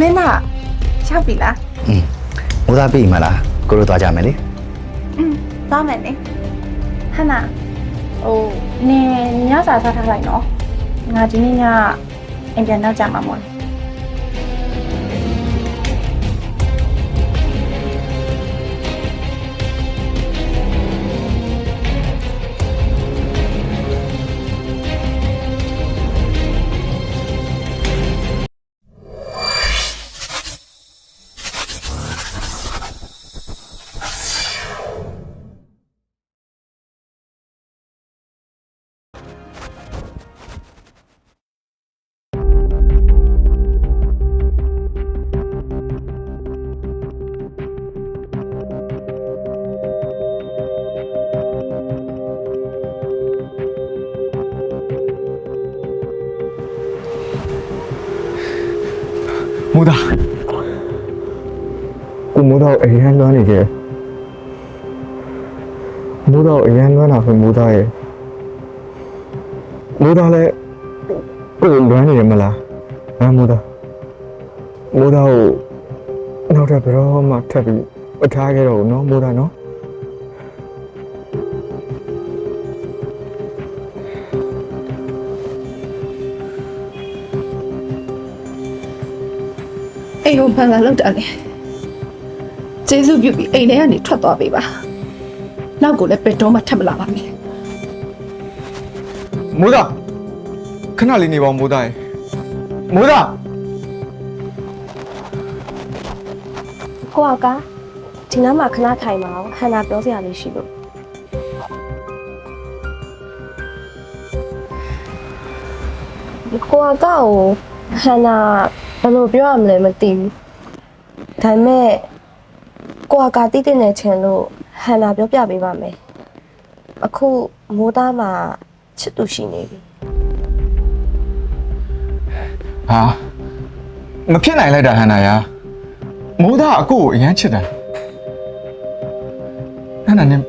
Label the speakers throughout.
Speaker 1: မင်းသားရောက်ပြီလား
Speaker 2: อืมမိုးသားပြီမလားကိုတို့သွားကြမယ်လေ
Speaker 1: อืมသွားမယ်လေဟန်နာဟိုနင်ညစာစားထားလိုက်နော်ငါဒီနေ့ညအိမ်ပြန်တော့ကြမှာမို့
Speaker 3: မူသားကိုမူသားအရန်လွမ်းနေတယ်မူသားအရန်လွမ်းတာဆိုမူသားရဲ့မူသားလည်းကိုလွမ်းနေရမလားအမူသားမူသားကိုနောက်ထပ်ဘယ်တော့မှထပ်ပြီးမထားခဲ့တော့ဘူးနော်မူသားနော်
Speaker 1: ကိုမှန်လာလောက်တာလေကျေးဇူးပြုပြီးအိမ်ထဲကနေထွက်သွားပေးပါနောက်ကိုလည်းဘယ်တော့မှထပ်မလာပါနဲ့
Speaker 3: မူသားခဏလေးနေပါဦးမူသားရဲ့မူသား
Speaker 4: ကိုကဒီနားမှာခဏထိုင်ပါအောင်ဟန်နာပြောစရာလေးရှိလို့ကိုကကိုဟန်နာ ဘယ်လိုပြောရမလဲမသိဘူးဒါပေမဲ့ကိုကတိတိနဲ့ချင်လို့ဟန်နာပြောပြပေးပါမယ်အခုမိုးသားမှာချစ်သူရှိနေပြီ
Speaker 3: ဟာမဖြစ်နိုင်လိုက်တာဟန်နာယာမိုးသားအကိုကိုအရန်ချစ်တယ်ဟန်နာနဲ့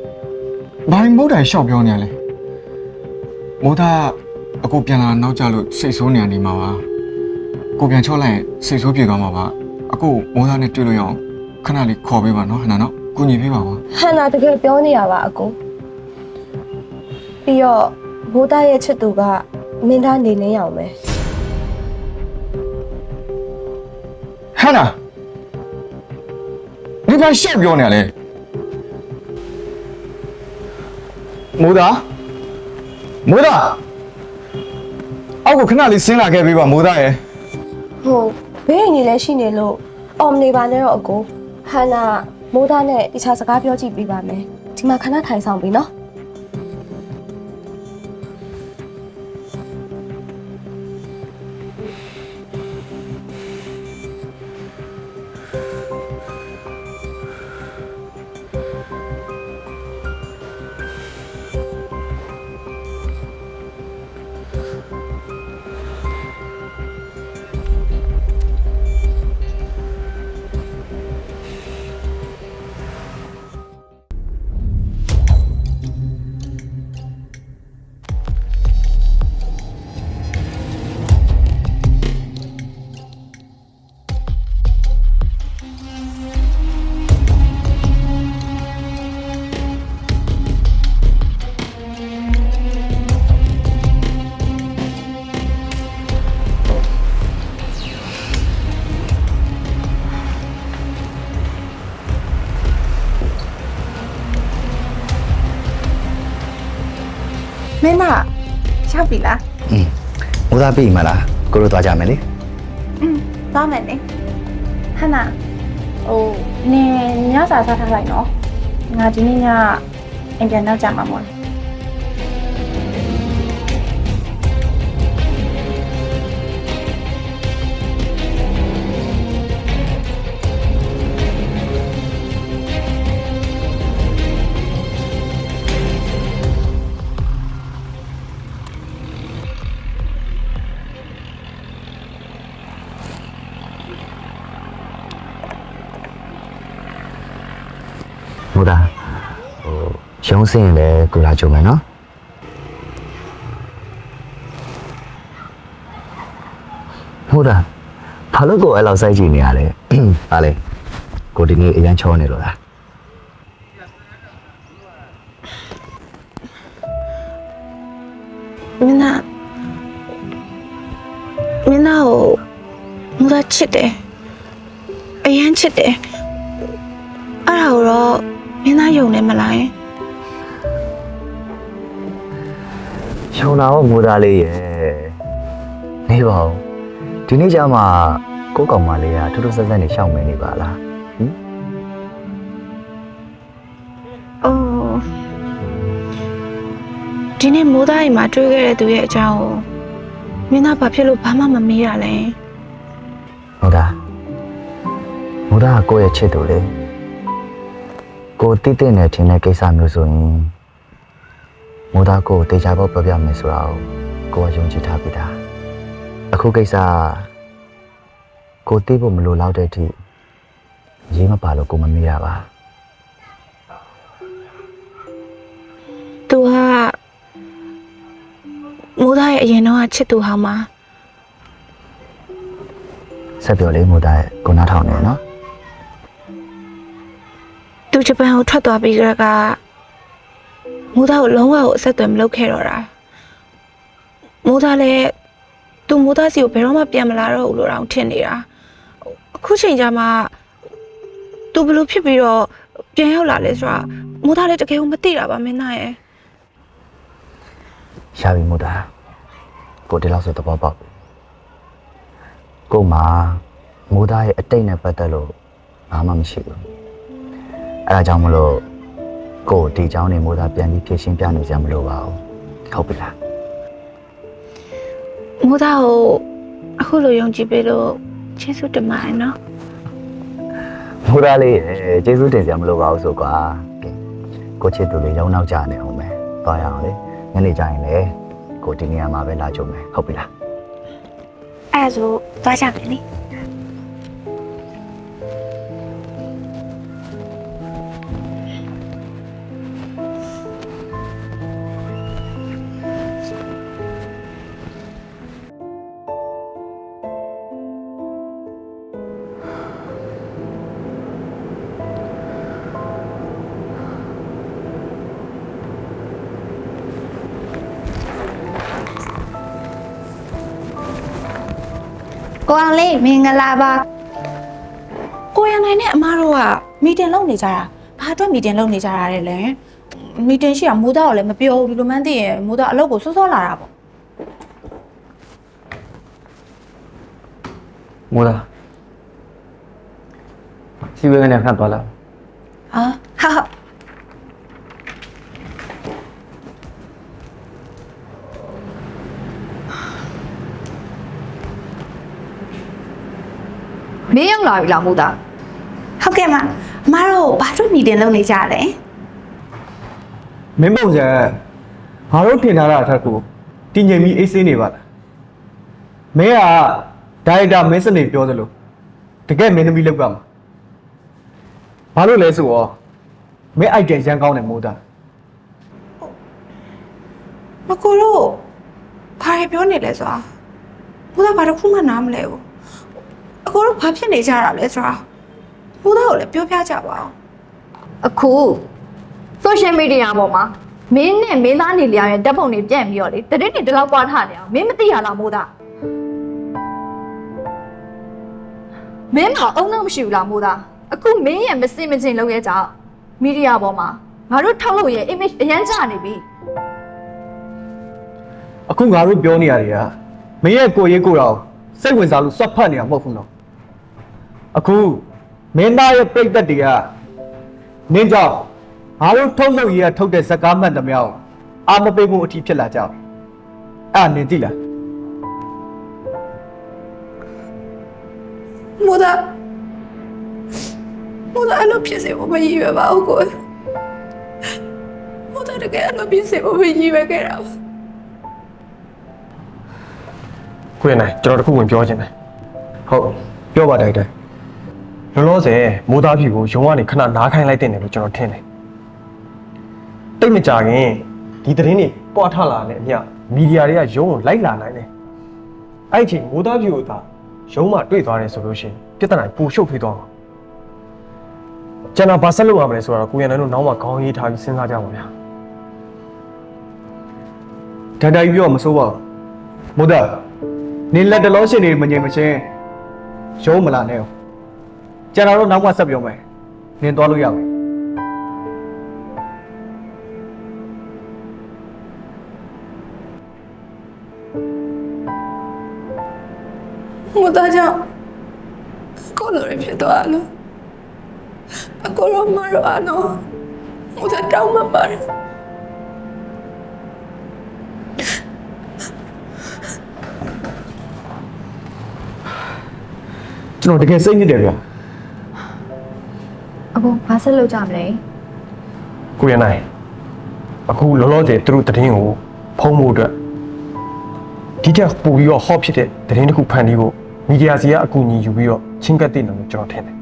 Speaker 3: ဘာလို့မိုးတိုင်ရှောက်ပြောနေရလဲမိုးသားအကိုပြန်လာနောက်ကျလို့စိတ်ဆိုးနေရနေမှာပါ ကိုပြန်ချော့လိုက်ရင်စိတ်ဆိုးပြေသွားမှာပါအကိုမိုးသားနဲ့တွေ့လို့ရအောင်ခဏလေးခေါ်ပေးပါနော်ဟန်နာနော်ကူညီပေးပါပါ
Speaker 4: ဟန်နာတကယ်ပြောနေရပါအကိုပြီးတော့မိုးသားရဲ့ချစ်သူကမင်းသားနေလင်းအောင်ပဲ
Speaker 3: ဟန်နာဒီဘာရှောက်ပြောနေရလဲမိုးသားမိုးသားအောက်ကိုခဏလေးဆင်းလာခဲ့ပေးပါမိုးသားရဲ့
Speaker 4: ဟုတ်ဘေးအင်းကြီးလည်းရှိနေလို့အော်မနေပါနဲ့တော့အကိုဟန်နာမိုးသားနဲ့တခြားစကားပြောကြည့်ပေးပါမယ်ဒီမှာခဏထိုင်ဆောင်ပြီနော်
Speaker 1: မင်းသားရောက်ပြီလား
Speaker 2: อืมမိုးသားပြီမလားကိုတို့သွားကြမယ်လေ
Speaker 1: อืมသွားမယ်လေဟန်နာဟိုနင်ညစာစားထားလိုက်နော်ငါဒီနေ့ညအိမ်ပြန်တော့ကြမှာမို့လေ
Speaker 2: မိုးသားဟိုရုံးစင်းရင်လည်းကိုလာကြုံမယ်နော်မိုးသားဘာလို့ကိုအဲ့လောက်စိုက်ကြည့်နေရလဲဟာလေကိုဒီနေ့အရန်ချောနေလို့လား
Speaker 5: မင်းသားမင်းသားကိုမူသားချစ်တယ်
Speaker 2: ရှောင်းလာတော့မိုးသားလေးရဲ့နေပါဦးဒီနေ့ကျမှကိုယ့်ကောင်မလေးကထူးထူးဆန်းဆန်းနေရှောင်းမနေပါလား
Speaker 5: အိုးဒီနေ့မိုးသားအိမ်မှာတွေ့ခဲ့တဲ့သူရဲ့အကြောင်းကိုမင်းသားဘာဖြစ်လို့ဘာမှမမေးရလဲ
Speaker 2: မိုးသားမိုးသားကကိုယ့်ရဲ့ချစ်သူလေကိုတိတိနဲ့ထင်တဲ့ကိစ္စမျိုးဆိုရင် မိုးသားကိုတေချာပေါက်ပြောပြမယ်ဆိုတာကိုကိုကယုံကြည်ထားပြီသားအခုကိစ္စကကိုသိဖို့မလိုတော့တဲ့အထိရေးမပါလို့ကိုမမေ့ရပါ
Speaker 5: သူကမိုးသားရဲ့အရင်တော့ချစ်သူဟောင်းမှာ
Speaker 2: ဆက်ပြောလေးမိုးသားရဲ့ကိုနားထောင်နေနော်
Speaker 5: သူဂျပန်ကိုထွက်သွားပြီးကြက မိုးသားကိုလုံးဝကိုအဆက်အသွယ်မလုပ်ခဲ့တော့တာမိုးသားလည်းသူမိုးသားစီကိုဘယ်တော့မှပြန်မလာတော့ဘူးလို့တောင်ထင်နေတာအခုချိန်ကျမှသူဘယ်လို့ဖြစ်ပြီးတော့ပြန်ရောက်လာလဲဆိုတာမိုးသားလည်းတကယ်ကိုမသိတာပါမင်းသားရဲ့
Speaker 2: ရှာပြီမို့တာကိုဒီလောက်ဆိုသဘောပေါက်ပြီကိုမှမိုးသားရဲ့အတိတ်နဲ့ပတ်သက်လို့ဘာမှမရှိဘူးအဲဒါကြောင့်မလို့ ကိုဒီเจ้าနေမိုးသားပြန်ပြီးဖြည့်ရှင်းပြနေကြမလို့ပါဘူးဟုတ်ပြီလား
Speaker 5: မိုးသားကိုအခုလိုယုံကြည်ပေးလို့ကျေးဇူးတင်ပါတယ်နော်
Speaker 2: မိုးသားလေးရဲ့ကျေးဇူးတင်စရာမလိုပါဘူးဆိုကွာကဲကိုချစ်သူလေးရောင်းနောက်ကြနေအောင်မယ်သွားရအောင်လေညနေကျရင်လေကိုဒီနေရာမှာပဲလာကြုံမယ်ဟုတ်ပြီလား
Speaker 5: အဲ့ဒါဆိုသွားကြမယ်လေ
Speaker 6: ကိုအောင်လေးမင်္ဂလာပါ
Speaker 5: ကိုရနိုင်နဲ့အမားတို့ကမီတင်လုပ်နေကြတာဘာအတွက်မီတင်လုပ်နေကြတာလဲလဲမီတင်ရှိတာမိုးသားကိုလည်းမပြောဘူးဒီလိုမှန်းသိရင်မိုးသားအလုပ်ကိုစောစောလာတာပေါ့
Speaker 7: မိုးသားစီဝဲကနေခဏသွားလာ
Speaker 5: ဟာဟာဟာ
Speaker 6: မင်း ရောက်လာပြီလားမို့သား
Speaker 5: ဟုတ်ကဲ့မအမားတို့ဘာအတွက်မီတင်လုပ်နေကြလဲ
Speaker 7: မင်းပုံစံငါတို့ထင်ထားတာအထက်ကိုတည်ငြိမ်ပြီးအေးဆေးနေပါလားမင်းကဒါရိုက်တာမင်းစနေပြောသလိုတကယ်မင်းသမီးလောက်ကမှာဘာလို့လဲဆိုတော့မင်းအိုက်တန်ရန်ကောင်းတယ်မိုးသား
Speaker 5: မကိုတို့ဘာတွေပြောနေလဲဆိုတာမိုးသားဘာတစ်ခုမှနားမလဲဘူးအ ကိုတို့ဘာဖြစ်နေကြတာလဲဆိုတာမိုးသားကိုလည်းပြောပြကြပါဦး
Speaker 6: အခု social media ပေါ်မှာမင်းနဲ့မင်းသားနေလျာရဲ့ဓာတ်ပုံတွေပြန့်ပြီးတော့လေတတိနေဒီလောက်ပွားထားနေအောင်မင်းမသိရလားမို့သားမင်းမအုံတော့မရှိဘူးလားမို့သားအခုမင်းရဲ့မစင်မချင်းလုပ်ရဲ့ကြောင့်မီဒီယာပေါ်မှာငါတို့ထုတ်လို့ရဲ့ image အရန်ကျနေပြီ
Speaker 7: အခုငါတို့ပြောနေရတွေကမင်းရဲ့ကိုယ်ရေးကိုယ်တော်စိတ်ဝင်စားလို့စွတ်ဖတ်နေတာမဟုတ်ဘူးနော် အခုမင်းသားရဲ့ပြိတ္တတွေကနင်းကြောင့်ငါတို့ထုတ်လို့ရရထုတ်တဲ့ဇကားမှတ်သမျှကိုအာမပေးဖို့အထီးဖြစ်လာကြအောင်အဲ့ဒါနင်သိလား
Speaker 5: မိုးသားမိုးသားအဲ့လိုဖြစ်စေဖို့မရည်ရွယ်ပါဘူးကိုမိုးသားတကယ်အဲ့လိုဖြစ်စေဖို့မရည်ရွယ်ခဲ့တာပါ
Speaker 8: ကိုရနိုင်ကျွန်တော်တခုဝင်ပြောချင်တယ်
Speaker 7: ဟုတ်ပြောပါတိုက်တိုက်
Speaker 8: လောလောဆယ်မိုးသားဖြူကိုရုံကနေခဏနားခိုင်းလိုက်တဲ့တယ်လို့ကျွန်တော်ထင်တယ်တိတ်မကြခင်ဒီသတင်းတွေပွားထလာတဲ့အမျှမီဒီယာတွေကရုံကိုလိုက်လာနိုင်တယ်အဲ့ဒီအချိန်မိုးသားဖြူကိုသာရုံးမှာတွေ့သွားတယ်ဆိုလို့ရှိရင်ပြဿနာပိုရှုပ်ထွေးသွားမှာကျွန်တော်ဘာဆက်လုပ်ရမလဲဆိုတော့ကိုရန်တို့နောက်မှခေါင်းရေးထားပြီးစဉ်းစားကြပါဗျာ
Speaker 7: ဓာတ်တိုင်းပြောမစိုးပါဘူးမုဒ္ဒနင်လက်တလောရှင်နေမငြိမ်မချင်းရုံးမလာနဲ့အောင် ကျွန်တော်တို့နောက်မှဆက်ပြောမယ်နင်သွားလို့ရမယ်
Speaker 1: မိုးသားကြောင့်ကိုလိုရဖြစ်သွားလို့အကိုရောမရောအနော်မိုးသားတောင်းမှပါတယ်
Speaker 7: ကျွန်တော်တကယ်စိတ်ညစ်တယ်ဗျာ
Speaker 6: အခုဘာဆက်လုပ်ကြမလဲ
Speaker 8: ကိုရန်နိုင်အခုလောလောဆယ်သူတို့တည်င်းကိုဖုံးဖို့အတွက်ဒီထက်ပိုပြီးတော့ hot ဖြစ်တဲ့တည်င်းတစ်ခုဖန်တီးဖို့မီဒီယာစီကအကူအညီယူပြီးတော့ချင်းကပ်တင်တယ်လို့ကျွန်တော်ထင်တယ်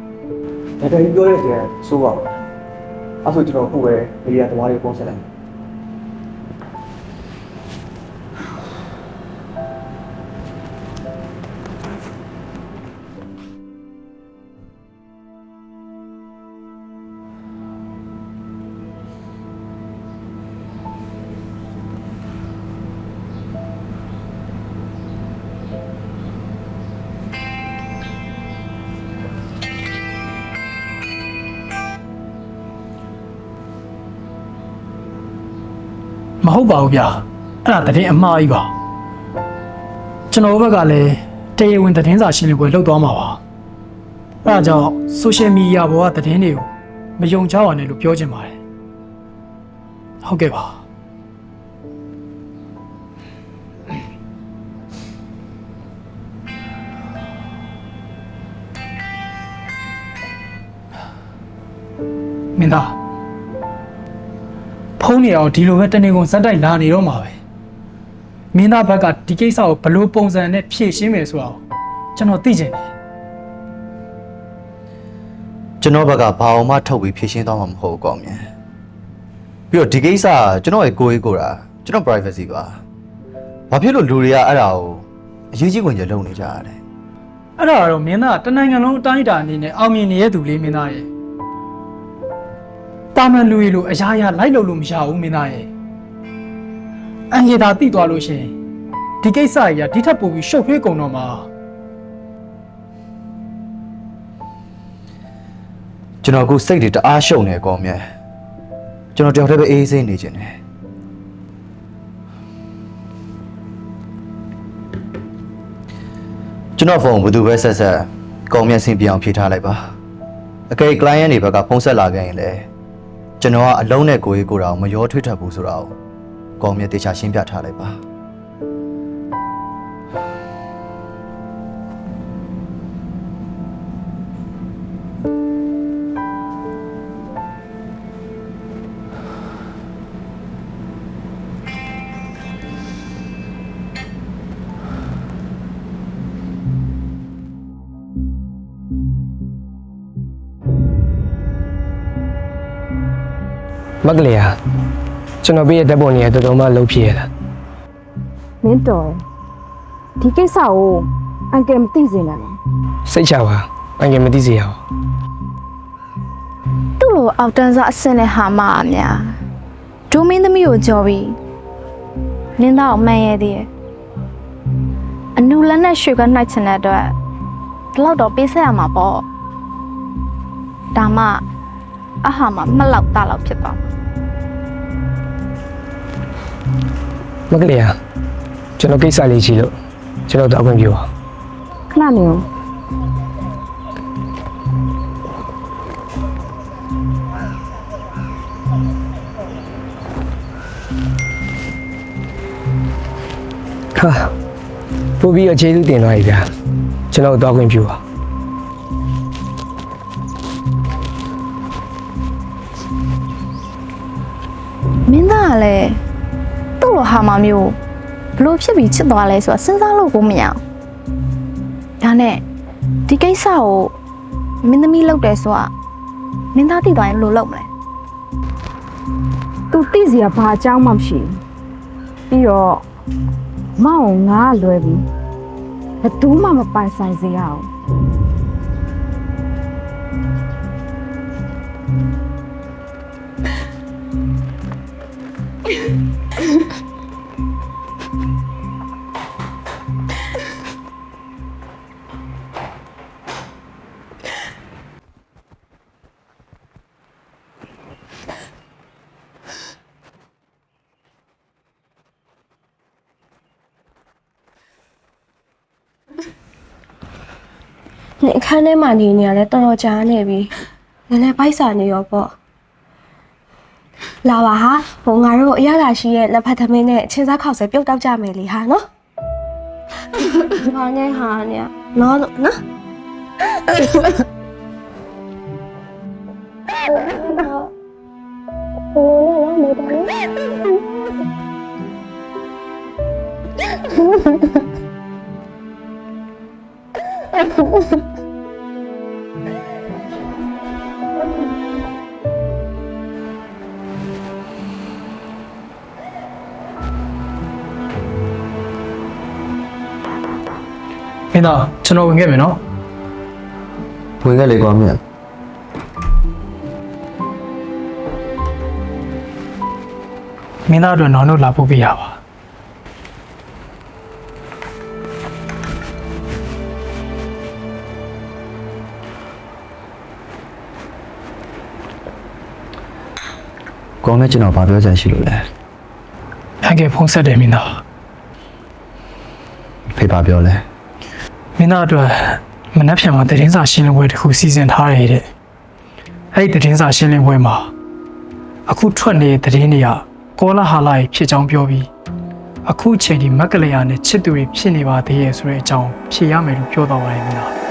Speaker 7: ဓာတ်တိုင်းပြောရတဲ့စိုးပါဘူးအဲ့ဆိုကျွန်တော်ခုပဲမီဒီယာသမားတွေပုံစံလိုက်
Speaker 9: ဟုတ်ပါဘူးဗျာအဲ့ဒါသတင်းအမှားကြီးပါကျွန်တော်ဘက်ကလည်းတရားဝင်သတင်းစာရှင်းလင်းပွဲလုပ်သွားမှာပါအဲ့ဒါကြောင့်ဆိုရှယ်မီဒီယာပေါ်ကသတင်းတွေကိုမယုံကြပါနဲ့လို့ပြောချင်ပါတယ်ဟုတ်ကဲ့ပါမင်းသား ဖုန်းနေအောင်ဒီလိုပဲတနေကုန်ဇက်တိုက်လာနေတော့မှာပဲမင်းသားဘက်ကဒီကိစ္စကိုဘယ်လို့ပုံစံနဲ့ဖြေရှင်းမယ်ဆိုတော့ကျွန်တော်သိချင်တယ်
Speaker 10: ကျွန်တော်ဘက်ကဘာအောင်မှထုတ်ပြီးဖြည့်ရှင်းသွားမှာမဟုတ်ဘူးကောင်းမြန်ပြီးတော့ဒီကိစ္စကကျွန်တော်ရဲ့ကိုယ်ရေးကိုယ်တာကျွန်တော် privacy ပါဘာဖြစ်လို့လူတွေကအဲ့ဒါကိုအရေးကြီးဝင်ကြလုပ်နေကြရတယ်
Speaker 9: အဲ့ဒါကတော့မင်းသားတနိုင်ငံလုံးအတိုင်းအတာအနေနဲ့အောင်မြင်နေတဲ့သူလေးမင်းသားရဲ့ တာမန်လူရီလိုအရာရာလိုက်လို့လို့မရဘူးမင်းသားရဲ့အန်ဂေတာတိသွားလို့ရှရင်ဒီကိစ္စကြီးကဒီထက်ပိုပြီးရှုပ်ထွေးကုန်တော့မှာ
Speaker 10: ကျွန်တော်အခုစိတ်တွေတအားရှုံနေကောင်းမြန်ကျွန်တော်တယောက်တည်းပဲအေးအေးဆေးနေခြင်းတယ်ကျွန်တော်ဖုန်းဘယ်သူပဲဆက်ဆက်ကောင်းမြန်စင်ပြအောင်ဖြေထားလိုက်ပါအကယ် client တွေဘက်ကဖုန်းဆက်လာခဲ့ရင်လည်း ကျွန်တော်ကအလုံးနဲ့ကိုယ်ရေးကိုယ်တာကိုမရောထွေးထပ်ဘူးဆိုတော့ကောင်းမြန်တေချာရှင်းပြထားလိုက်ပါ
Speaker 11: မကလေးဟာကျွန်တော်ပြည့်ရဲ့တက်ပေါ်နေရတော်တော်မှလှုပ်ဖြစ်ရတာ
Speaker 12: မင်းတော်ဒီကိစ္စကိုအန်ကယ်မသိစေနဲ့နော်
Speaker 11: စိတ်ချပါအငယ်မသိစေရအောင်
Speaker 6: သူ့လိုအောက်တန်းစားအစင်နဲ့ဟာမအများဒိုမင်းသမီးကိုကြော်ပြီးနင်းသားကိုမှန်ရဲသေးရဲ့အနူလက်နဲ့ရွှေကနှိုက်ချင်တဲ့အတွက်ဒီလောက်တော့ပေးဆက်ရမှာပေါ့ဒါမှအဟာမမလောက်တာလောက်ဖြစ်သွားမှာ
Speaker 11: မကလေးဟာကျွန်တော်ကိစ္စလေးရှိလို့ကျွန်တော်တော့အခွင့်ပြုပါ
Speaker 12: ခဏနေဦး
Speaker 11: ဟာပို့ပြီးတော့ခြေသူတင်သွားပြီဗျာကျွန်တော်တော့အခွင့်ပြုပါ
Speaker 6: မင်းသားကလည်းသူ့ လိုဟာမမျိုးဘလို့ဖြစ်ပြီးချစ်သွားလဲဆိုတာစဉ်းစားလို့ကိုမရအောင်ဒါနဲ့ဒီကိစ္စကိုမင်းသမီးလုပ်တယ်ဆိုတာမင်းသားသိသွားရင်ဘယ်လိုလုပ်မလဲ
Speaker 12: သူသိစရာဘာအကြောင်းမှမရှိဘူးပြီးတော့မောင်ငါလွယ်ပြီဘယ်သူမှမပိုင်ဆိုင်စေရအောင်
Speaker 4: င်အခန်းထဲမှာနေနေရလဲတော်တော်ကြာနေပြီနည်းနည်းပိုက်စာနေရောပေါ့လာပါဟာဟိုငါတို့အရသာရှိရဲ့လက်ဖက်သမင်းနဲ့ချင်းစားခေါက်ဆွဲပြုတ်တောက်ကြမယ်လေဟာနော်ဟာနဲ့ဟာနဲ့နော်လို့နော်ဟိုနဲ့နော်မေတ္တာနော်
Speaker 9: မင်းသားကျွန်တော်ဝင်ခဲ့မယ်နော်
Speaker 2: ဝင်ခဲ့လေကွာမြတ်
Speaker 9: မင်းသားအတွက်နောင်တို့လာဖို့ပြရပါ
Speaker 2: ကောင်းနဲ့ကျွန်တော်ဘာပြောချင်ရှိလို့လဲ
Speaker 9: အငယ်ဖုံးဆက်တယ်မင်းသား
Speaker 2: ဖေဘာပြောလဲ
Speaker 9: မ င်းသားအတွက်မနှက်ဖြန်မှာတည်င်းစာရှင်းလင်းပွဲတစ်ခုစီစဉ်ထားရတဲ့အဲ့ဒီတည်င်းစာရှင်းလင်းပွဲမှာအခုထွက်နေတဲ့တည်င်းတွေကကောလာဟာလာကြီးဖြစ်ကြောင်းပြောပြီးအခုချိန်ဒီမက်ကလျာနဲ့ချစ်သူတွေဖြစ်နေပါသေးရဲ့ဆိုတဲ့အကြောင်းဖြေရမယ်လို့ပြောတော့ပါတယ်မင်းသား